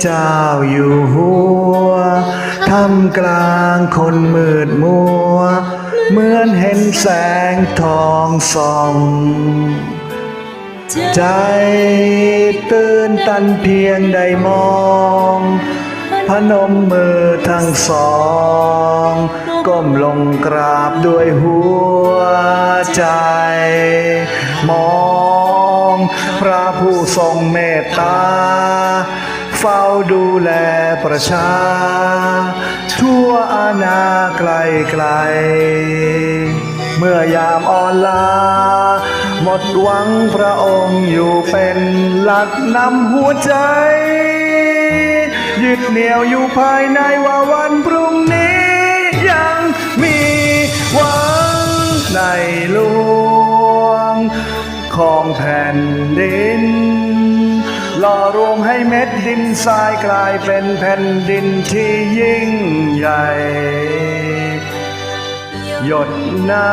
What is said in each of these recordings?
เจ้าอยู่หัวทำกลางคนมืดมัว เหมือนเห็นแสงทองส่อง ใจตื่นตันเพียงได้มอง พนมมือทั้งสอง ก้มลงกราบด้วยหัวใจ มอง พระผู้ทรงเมตตา เฝ้าดูแลประชา ทั่วอาณาไกลไกล เมื่อยามอ่อนลา หมดหวังพระองค์อยู่เป็นหลักนำหัวใจ ยึดเหนี่ยวอยู่ภายในว่าวันพ หล่อรวมให้เม็ดดินทรายกลายเป็นแผ่นดินที่ยิ่งใหญ่ หยดน้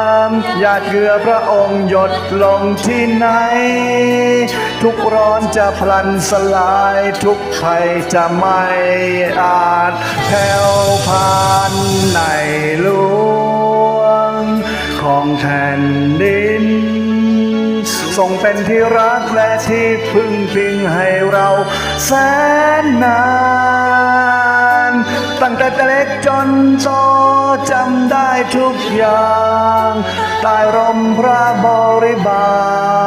ำหยาดเกลือพระองค์หยดลงที่ไหน ทุกร้อนจะพลันสลายทุกภัยจะไม่ ที่รักและที่พึ่งพิงให้เราแสนนาน ตั้งแต่เล็กจนโตจำได้ทุกอย่างใต้ร่มพระบริบา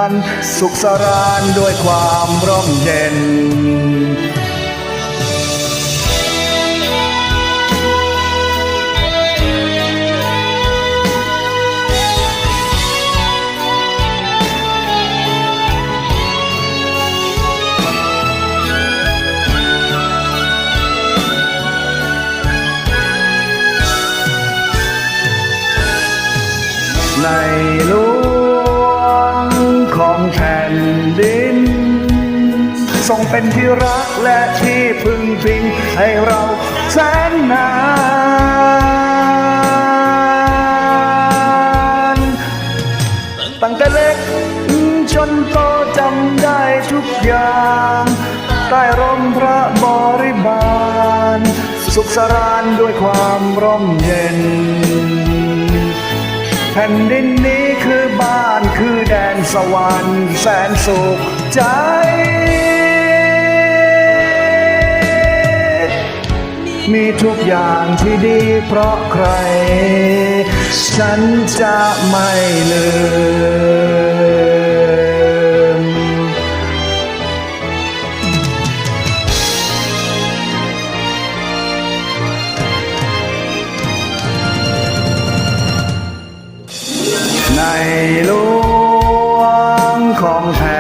ล สุขสรานด้วยความร่มเย็น ในหลวงของแผ่นดิน ทรงเป็นที่รักและที่พึ่งพิงให้เราแสนนานตั้งแต่เล็กจนโตจำได้ทุกอย่างใต้ร่มพระบริบาล สุขสรานด้วยความร่มเย็น ผ่นดินนี้คือบ้านคือแดนสวรรค์แสนสุขใจ มีทุกอย่างที่ดีเพราะใคร ฉันจะไม่ลืม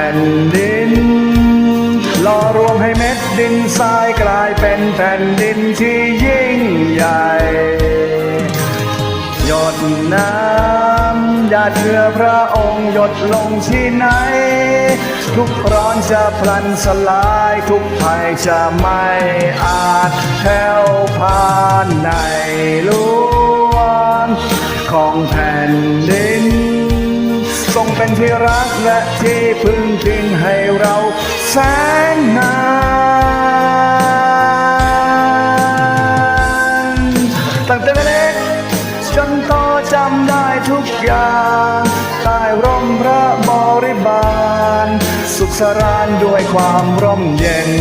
ผ่นดินหล่อรวมให้เม็ดดินทรายกลายเป็นแผ่นดินที่ยิ่งใหญ่หยดน้ำหยาดเหงื่อพระองค์หยดลงที่ไหน ทุกร้อนจะพลันสลายทุกภัยจะไม่อาจแผ่วพานในหลวงของแผ่นดิน เป็นที่รักและที่พึ่งพิงให้เราแสนนานตั้งแต่เล็กจนโตจำได้ทุกอย่างใต้ร่มพระบริบาล สุขสรานด้วยความร่มเย็น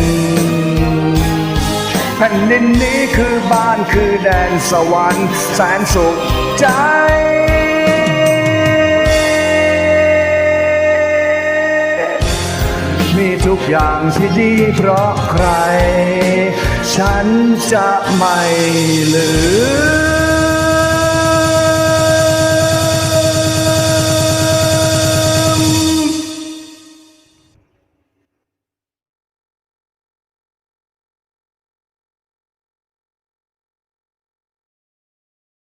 แผ่นดินนี้คือบ้านคือแดนสวรรค์แสนสุขใจ ที่ดีเพราะใคร ฉันจะไม่ลืม